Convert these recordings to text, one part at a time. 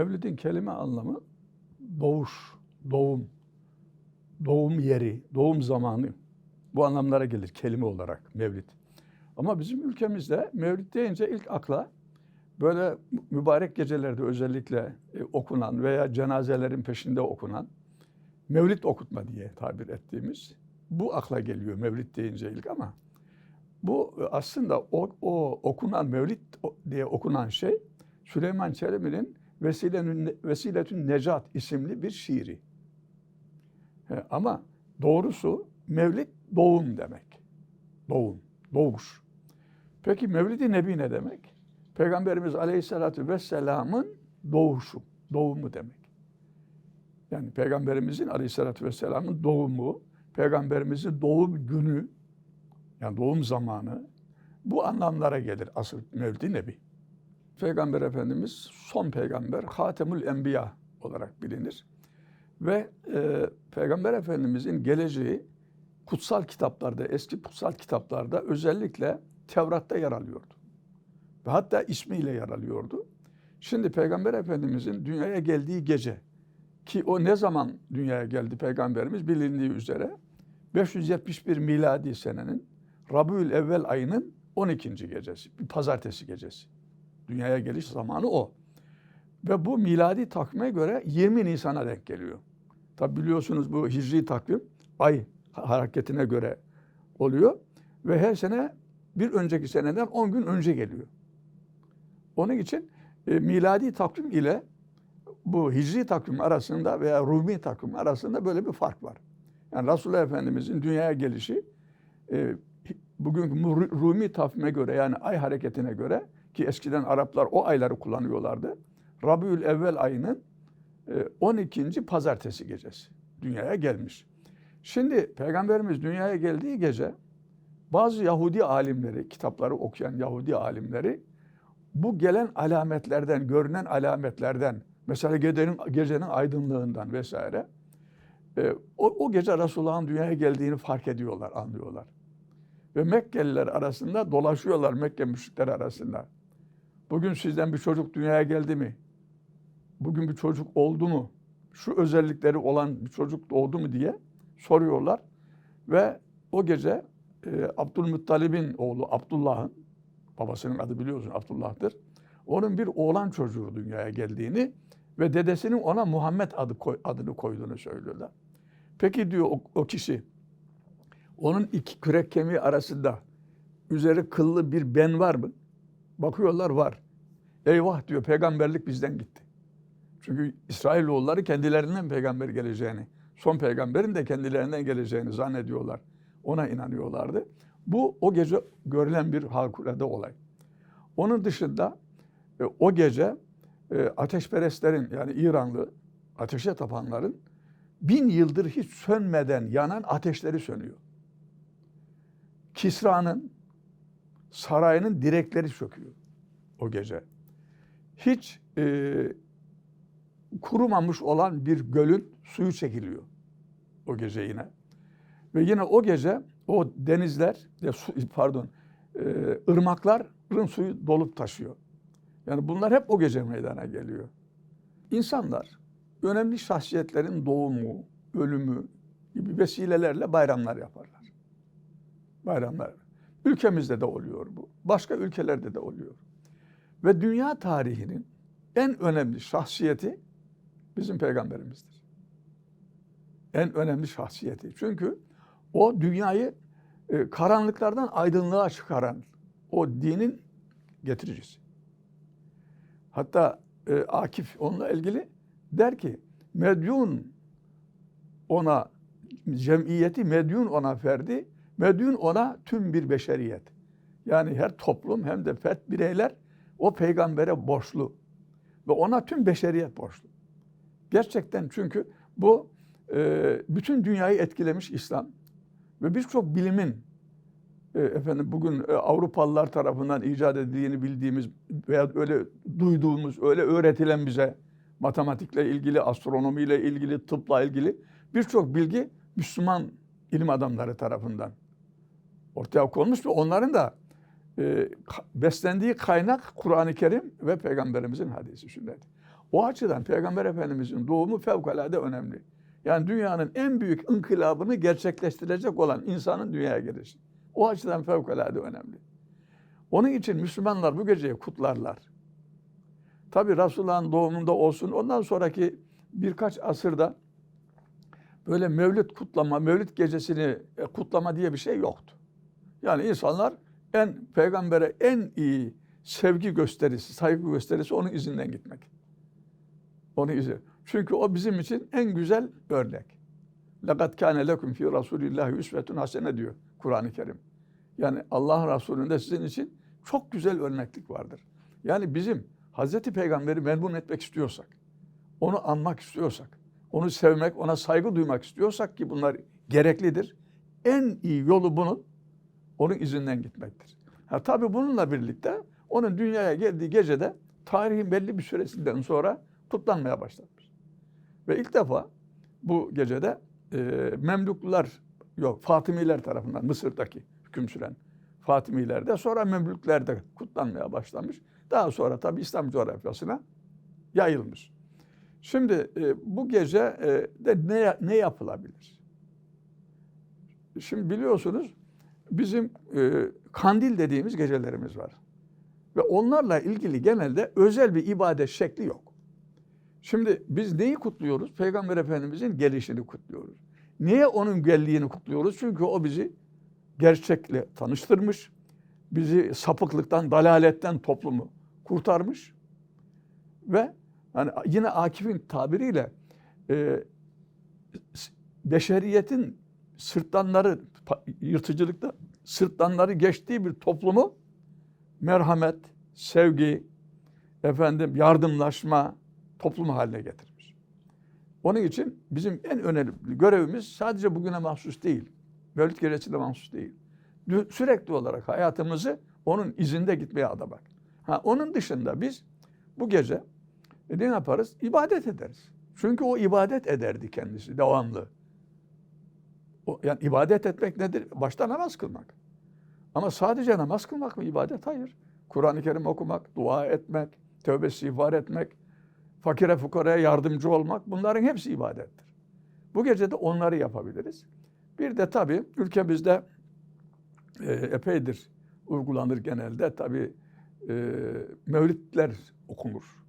Mevlidin kelime anlamı doğuş, doğum, doğum yeri, doğum zamanı. Bu anlamlara gelir kelime olarak mevlid. Ama bizim ülkemizde mevlid deyince ilk akla böyle mübarek gecelerde özellikle e, okunan veya cenazelerin peşinde okunan mevlid okutma diye tabir ettiğimiz bu akla geliyor mevlid deyince ilk ama bu e, aslında o, o okunan mevlid diye okunan şey Süleyman Çelebi'nin Vesiletün, Vesiletün Necat isimli bir şiiri. He, ama doğrusu mevlid doğum demek. Doğum, doğuş. Peki Mevlid-i Nebi ne demek? Peygamberimiz Aleyhisselatü Vesselam'ın doğuşu, doğumu demek. Yani Peygamberimizin Aleyhisselatü Vesselam'ın doğumu, Peygamberimizin doğum günü, yani doğum zamanı bu anlamlara gelir asıl Mevlid-i Nebi. Peygamber Efendimiz son peygamber, Hatemül Enbiya olarak bilinir. Ve e, Peygamber Efendimizin geleceği kutsal kitaplarda, eski kutsal kitaplarda özellikle Tevrat'ta yer alıyordu. Ve hatta ismiyle yer alıyordu. Şimdi Peygamber Efendimizin dünyaya geldiği gece ki o ne zaman dünyaya geldi Peygamberimiz bilindiği üzere 571 miladi senenin Rabiül Evvel ayının 12. gecesi, bir pazartesi gecesi. Dünyaya geliş zamanı o. Ve bu miladi takvime göre 20 Nisan'a denk geliyor. Tabi biliyorsunuz bu hicri takvim ay hareketine göre oluyor. Ve her sene bir önceki seneden 10 gün önce geliyor. Onun için e, miladi takvim ile bu hicri takvim arasında veya Rumi takvim arasında böyle bir fark var. Yani Resulullah Efendimizin dünyaya gelişi e, bugünkü Rumi takvime göre yani ay hareketine göre ki eskiden Araplar o ayları kullanıyorlardı. Rabiül Evvel ayının 12. E, pazartesi gecesi dünyaya gelmiş. Şimdi Peygamberimiz dünyaya geldiği gece bazı Yahudi alimleri, kitapları okuyan Yahudi alimleri bu gelen alametlerden, görünen alametlerden, mesela gecenin, gecenin aydınlığından vesaire e, o, o gece Resulullah'ın dünyaya geldiğini fark ediyorlar, anlıyorlar. Ve Mekkeliler arasında dolaşıyorlar Mekke müşrikleri arasında. Bugün sizden bir çocuk dünyaya geldi mi? Bugün bir çocuk oldu mu? Şu özellikleri olan bir çocuk doğdu mu diye soruyorlar. Ve o gece e, Abdülmuttalib'in oğlu Abdullah'ın, babasının adı biliyorsun Abdullah'tır. Onun bir oğlan çocuğu dünyaya geldiğini ve dedesinin ona Muhammed adı koy, adını koyduğunu söylüyorlar. Peki diyor o, o kişi, onun iki kürek kemiği arasında üzeri kıllı bir ben var mı? Bakıyorlar var. Eyvah diyor peygamberlik bizden gitti. Çünkü İsrailoğulları kendilerinden peygamber geleceğini, son peygamberin de kendilerinden geleceğini zannediyorlar. Ona inanıyorlardı. Bu o gece görülen bir harikulade olay. Onun dışında e, o gece e, ateşperestlerin yani İranlı ateşe tapanların bin yıldır hiç sönmeden yanan ateşleri sönüyor. Kisra'nın sarayının direkleri çöküyor o gece. Hiç e, kurumamış olan bir gölün suyu çekiliyor o gece yine. Ve yine o gece o denizler, pardon, e, ırmakların suyu dolup taşıyor. Yani bunlar hep o gece meydana geliyor. İnsanlar önemli şahsiyetlerin doğumu, ölümü gibi vesilelerle bayramlar yaparlar. Bayramlar. Ülkemizde de oluyor bu. Başka ülkelerde de oluyor. Ve dünya tarihinin en önemli şahsiyeti bizim peygamberimizdir. En önemli şahsiyeti. Çünkü o dünyayı e, karanlıklardan aydınlığa çıkaran o dinin getiricisi. Hatta e, Akif onunla ilgili der ki medyun ona cemiyeti medyun ona ferdi, medyun ona tüm bir beşeriyet. Yani her toplum hem de fert bireyler o peygambere borçlu ve ona tüm beşeriyet borçlu. Gerçekten çünkü bu e, bütün dünyayı etkilemiş İslam ve birçok bilimin e, efendim bugün e, Avrupalılar tarafından icat edildiğini bildiğimiz veya öyle duyduğumuz, öyle öğretilen bize matematikle ilgili, astronomiyle ilgili, tıpla ilgili birçok bilgi Müslüman ilim adamları tarafından ortaya konmuş ve onların da e, beslendiği kaynak Kur'an-ı Kerim ve Peygamberimizin hadisi sünneti. O açıdan Peygamber Efendimizin doğumu fevkalade önemli. Yani dünyanın en büyük inkılabını gerçekleştirecek olan insanın dünyaya gelişi. O açıdan fevkalade önemli. Onun için Müslümanlar bu geceyi kutlarlar. Tabi Resulullah'ın doğumunda olsun ondan sonraki birkaç asırda böyle mevlüt kutlama, mevlüt gecesini e, kutlama diye bir şey yoktu. Yani insanlar en peygambere en iyi sevgi gösterisi, saygı gösterisi onun izinden gitmek. Onun izi. Çünkü o bizim için en güzel örnek. Lekat kâne lekum fî Rasûlillâhi üsvetun hasene diyor Kur'an-ı Kerim. Yani Allah Resulü'nde sizin için çok güzel örneklik vardır. Yani bizim Hazreti Peygamber'i memnun etmek istiyorsak, onu anmak istiyorsak, onu sevmek, ona saygı duymak istiyorsak ki bunlar gereklidir. En iyi yolu bunun onun izinden gitmektir. Ha, tabii bununla birlikte onun dünyaya geldiği gecede tarihin belli bir süresinden sonra kutlanmaya başlanmış. Ve ilk defa bu gecede e, Memluklular yok Fatimiler tarafından Mısır'daki hüküm süren Fatimilerde sonra Memlüklerde kutlanmaya başlamış. Daha sonra tabii İslam coğrafyasına yayılmış. Şimdi e, bu gece e, de ne ne yapılabilir? Şimdi biliyorsunuz bizim e, kandil dediğimiz gecelerimiz var. Ve onlarla ilgili genelde özel bir ibadet şekli yok. Şimdi biz neyi kutluyoruz? Peygamber Efendimizin gelişini kutluyoruz. Niye onun geldiğini kutluyoruz? Çünkü o bizi gerçekle tanıştırmış. Bizi sapıklıktan, dalaletten toplumu kurtarmış. Ve hani yine Akif'in tabiriyle e, beşeriyetin sırtlanları, yırtıcılıkta sırtlanları geçtiği bir toplumu merhamet, sevgi, efendim yardımlaşma toplumu haline getirmiş. Onun için bizim en önemli görevimiz sadece bugüne mahsus değil. Mevlid gecesine mahsus değil. Sürekli olarak hayatımızı onun izinde gitmeye adamak. Ha, onun dışında biz bu gece e, ne yaparız? İbadet ederiz. Çünkü o ibadet ederdi kendisi devamlı. O, yani ibadet etmek nedir? Başta namaz kılmak. Ama sadece namaz kılmak mı ibadet? Hayır. Kur'an-ı Kerim okumak, dua etmek, tövbe istiğfar etmek, fakire fukaraya yardımcı olmak bunların hepsi ibadettir. Bu gece de onları yapabiliriz. Bir de tabii ülkemizde e, epeydir uygulanır genelde tabii e, mevlitler okunur.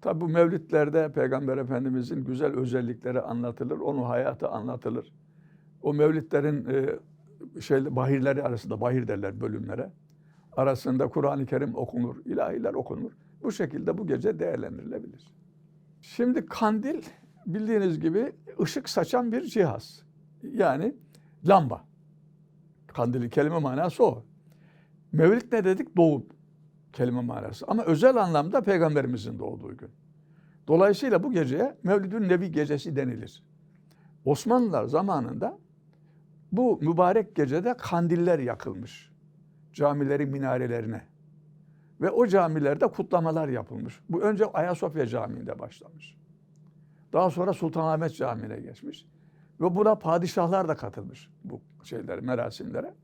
Tabi bu mevlitlerde Peygamber Efendimizin güzel özellikleri anlatılır, onun hayatı anlatılır. O mevlitlerin e, şey, bahirleri arasında, bahir derler bölümlere. Arasında Kur'an-ı Kerim okunur, ilahiler okunur. Bu şekilde bu gece değerlendirilebilir. Şimdi kandil bildiğiniz gibi ışık saçan bir cihaz. Yani lamba. Kandilin kelime manası o. Mevlid ne dedik? Doğum kelime manası. Ama özel anlamda peygamberimizin doğduğu gün. Dolayısıyla bu geceye Mevlidün Nebi gecesi denilir. Osmanlılar zamanında bu mübarek gecede kandiller yakılmış. Camilerin minarelerine. Ve o camilerde kutlamalar yapılmış. Bu önce Ayasofya Camii'nde başlamış. Daha sonra Sultanahmet Camii'ne geçmiş. Ve buna padişahlar da katılmış bu şeyler, merasimlere.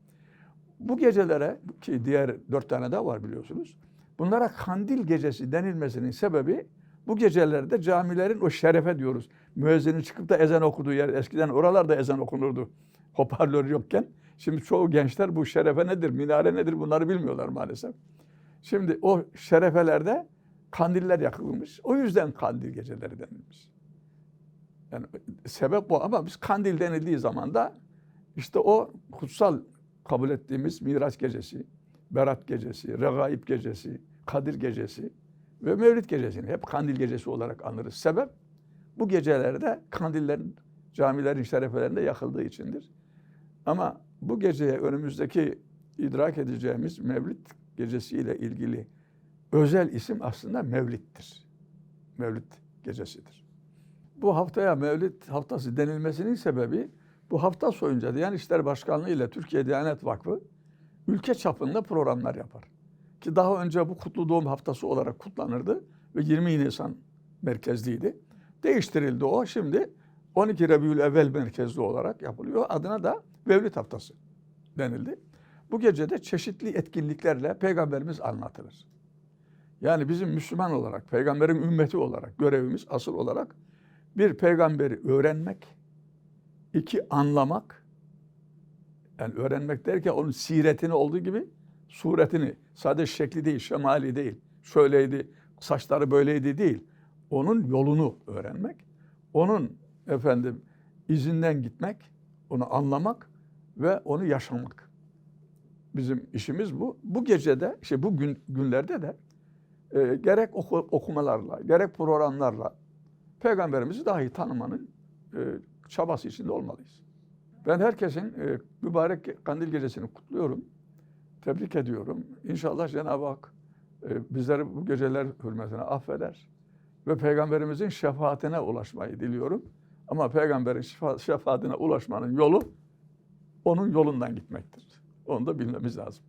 Bu gecelere ki diğer dört tane daha var biliyorsunuz. Bunlara kandil gecesi denilmesinin sebebi bu gecelerde camilerin o şerefe diyoruz. Müezzinin çıkıp da ezan okuduğu yer. Eskiden oralarda ezan okunurdu hoparlör yokken. Şimdi çoğu gençler bu şerefe nedir, minare nedir bunları bilmiyorlar maalesef. Şimdi o şerefelerde kandiller yakılmış. O yüzden kandil geceleri denilmiş. Yani sebep bu ama biz kandil denildiği zaman da işte o kutsal kabul ettiğimiz Miraç gecesi, Berat gecesi, Regaib gecesi, Kadir gecesi ve Mevlid gecesini hep kandil gecesi olarak anırız. Sebep bu gecelerde kandillerin camilerin şerefelerinde yakıldığı içindir. Ama bu geceye önümüzdeki idrak edeceğimiz Mevlid gecesiyle ilgili özel isim aslında Mevlid'dir. Mevlid gecesidir. Bu haftaya Mevlid haftası denilmesinin sebebi bu hafta soyunca Diyanet İşleri Başkanlığı ile Türkiye Diyanet Vakfı ülke çapında programlar yapar. Ki daha önce bu kutlu doğum haftası olarak kutlanırdı ve 20 Nisan merkezliydi. Değiştirildi o. Şimdi 12 Rebiyül Evvel merkezli olarak yapılıyor. Adına da Mevlid Haftası denildi. Bu gecede çeşitli etkinliklerle Peygamberimiz anlatılır. Yani bizim Müslüman olarak, peygamberin ümmeti olarak görevimiz asıl olarak bir peygamberi öğrenmek, iki anlamak. Yani öğrenmek derken onun siretini olduğu gibi suretini, sadece şekli değil, şemali değil, şöyleydi, saçları böyleydi değil. Onun yolunu öğrenmek, onun efendim izinden gitmek, onu anlamak ve onu yaşamak. Bizim işimiz bu. Bu gecede, işte bu gün, günlerde de e, gerek oku- okumalarla, gerek programlarla peygamberimizi daha iyi tanımanın e, çabası içinde olmalıyız. Ben herkesin e, mübarek kandil gecesini kutluyorum. Tebrik ediyorum. İnşallah Cenab-ı Hak e, bizleri bu geceler hürmetine affeder ve peygamberimizin şefaatine ulaşmayı diliyorum. Ama peygamberin şefa- şefaatine ulaşmanın yolu onun yolundan gitmektir. Onu da bilmemiz lazım.